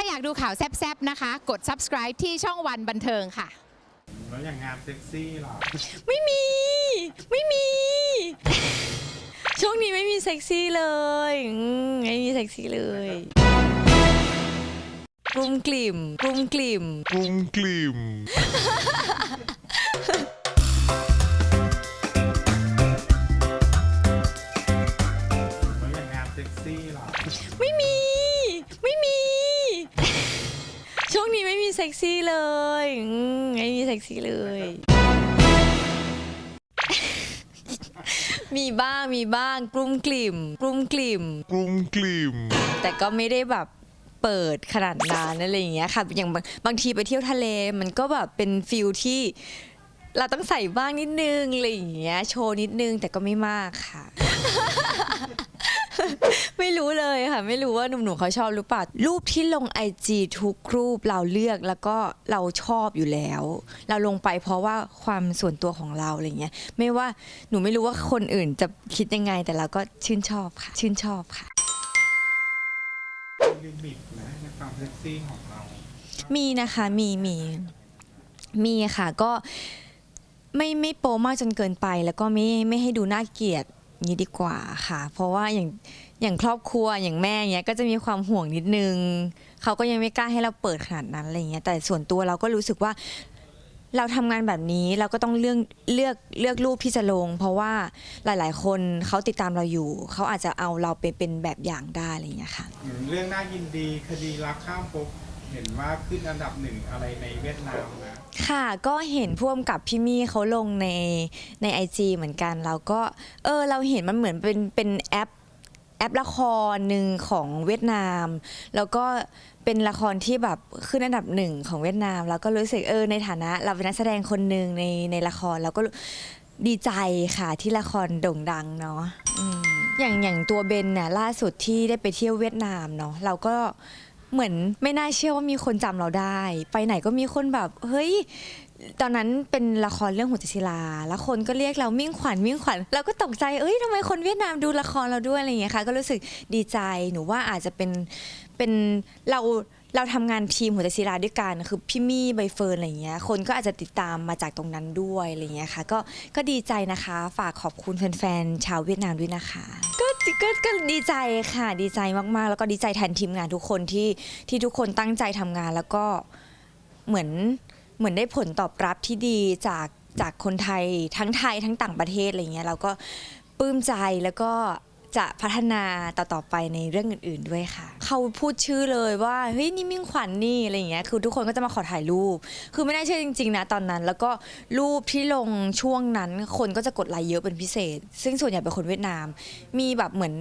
ถ้าอยากดูข่าวแซ่บๆนะคะ กด subscribe ที่ช่องวันบันเทิงค่ะ แล้วอย่างงานเซ็กซี่หรอ ไม่มี ไม่มี ช่วงนี้ไม่มีเซ็กซี่เลยอืมไม่มีเซ็กซี่เลยกรุ้มกลิ่มกรุ้มกลิ่มกุ้งกลิ่มแล้วอย่างงานเซ็กซี่หรอ ไม่มีไม่มี ช่วงนี้ไม่มีเซ็กซี่เลยอืมไม่มีเซ็กซี่เลย มีบ้างมีบ้างกรุ้มกลิ่มกรุ้มกลิ่มกุ้งกลิ่ม แต่ก็ไม่ได้แบบเปิดขนาดนั้นอะไรอย่างเงี้ยค่ะ อย่างบางบางทีไปเที่ยวทะเลมันก็แบบเป็นฟิลที่เราต้องใส่บ้างนิดนึงอะไรอย่างเงี้ยโชว์นิดนึงแต่ก็ไม่มากค่ะ ไม่รู้เลยค่ะ ไม่รู้ว่าหนุ่มๆเขาชอบหรือเปล่ารูปที่ลง IG ทุกรูปเราเลือกแล้วก็เราชอบอยู่แล้ว เราลงไปเพราะว่าความส่วนตัวของเราอะไรเงี้ยไม่ว่าหนูไม่รู้ว่าคนอื่นจะคิดยังไงแต่เราก็ชื่นชอบค่ะ ชื่นชอบค่ะ ลิมิตนะในความเซ็กซี่ของเรา มีนะคะมีมีมีค่ะก็ไม่ไม่โปมากจนเกินไป แล้วก็ไม่ไม่ให้ดูน่าเกลียด นี้ดีกว่าค่ะ เพราะว่าอย่างอย่างครอบครัวอย่างแม่เนี้ยก็จะมีความห่วงนิดนึงเขาก็ยังไม่กล้าให้เราเปิดขนาดนั้นอะไรเงี้ยแต่ส่วนตัวเราก็รู้สึกว่า เราทำงานแบบนี้เราก็ต้องเลือกเลือกเลือกรูปที่จะลง เพราะว่าหลาย ๆ คนเขาติดตามเราอยู่เขาอาจจะเอาเราไปเป็นแบบอย่างได้อะไรเงี้ยค่ะเรื่องน่ายินดีคดีรักข้ามภพ เห็นว่าขึ้นอันดับหนึ่งอะไรในเวียดนามนะค่ะก็เห็นพ่วมกับพี่มี่เขาลงในในไอจเหมือนกัน เราก็เออเราเห็นมันเหมือนเป็นเป็นแอปแอปละครหนึ่งของเวียดนาม แล้วก็เป็นละครที่แบบขึ้นอันดับหนึ่งของเวียดนาม แล้วก็รู้สึกเออในฐานะเราเป็นนักแสดงคนหนึ่งในในละครเราก็ดีใจค่ะที่ละครโด่งดังเนาะอืมอย่างอย่างตัวเบนเนี่ยล่าสุดที่ได้ไปเที่ยวเวียดนามเนาะเราก็ เหมือนไม่น่าเชื่อว่ามีคนจำเราได้ ไปไหนก็มีคนแบบ เฮ้ย ตอนนั้นเป็นละครเรื่องหัวใจศิลา แล้วคนก็เรียกเรามิ่งขวัญมิ่งขวัญเราก็ตกใจเอ้ยทำไมคนเวียดนามดูละครเราด้วยอะไรอย่างเงี้ยค่ะ ก็รู้สึกดีใจหนูว่าอาจจะเป็นเป็นเรา เราทำงานทีมหัวใจศิลาด้วยกันคือพี่มี่ใบเฟิร์นอะไรอย่างเงี้ยคนก็อาจจะติดตามมาจากตรงนั้นด้วยอะไรอย่างเงี้ยค่ะก็ก็ดีใจนะคะ ฝากขอบคุณแฟนๆชาวเวียดนามด้วยนะคะ ก็ก็ก็ดีใจค่ะ ดีใจมากๆ แล้วก็ดีใจแทนทีมงานทุกคนที่ที่ทุกคนตั้งใจทำงาน แล้วก็เหมือนเหมือนได้ผลตอบรับที่ดีจากจากคนไทยทั้งไทยทั้งต่างประเทศอะไรเงี้ยเราก็ปลื้มใจแล้วก็ จะพัฒนาต่อๆไปในเรื่องอื่น ๆด้วยค่ะ เขาพูดชื่อเลยว่าเฮ้ยนี่มิ่งขวัญนี่อะไรอย่างเงี้ยคือทุกคนก็จะมาขอถ่ายรูป คือไม่น่าเชื่อจริง ๆ นะตอนนั้น แล้วก็รูปที่ลงช่วงนั้น คนก็จะกดไลค์เยอะเป็นพิเศษ ซึ่งส่วนใหญ่เป็นคนเวียดนาม มีแบบเหมือน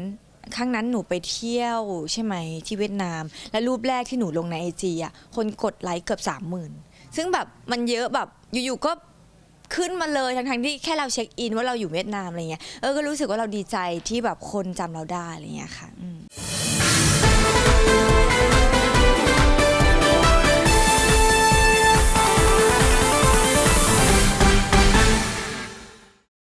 ครั้งนั้นหนูไปเที่ยวใช่ไหมที่เวียดนาม และรูปแรกที่หนูลงในไอจีอะคนกดไลค์เกือบสามหมื่นซึ่งแบบมันเยอะแบบอยู่ๆก็ ขึ้นมาเลยทั้งๆที่แค่เราเช็คอินว่าเราอยู่เวียดนามอะไรเงี้ยเออก็รู้สึกว่าเราดีใจที่แบบคนจำเราได้อะไรเงี้ยค่ะอืม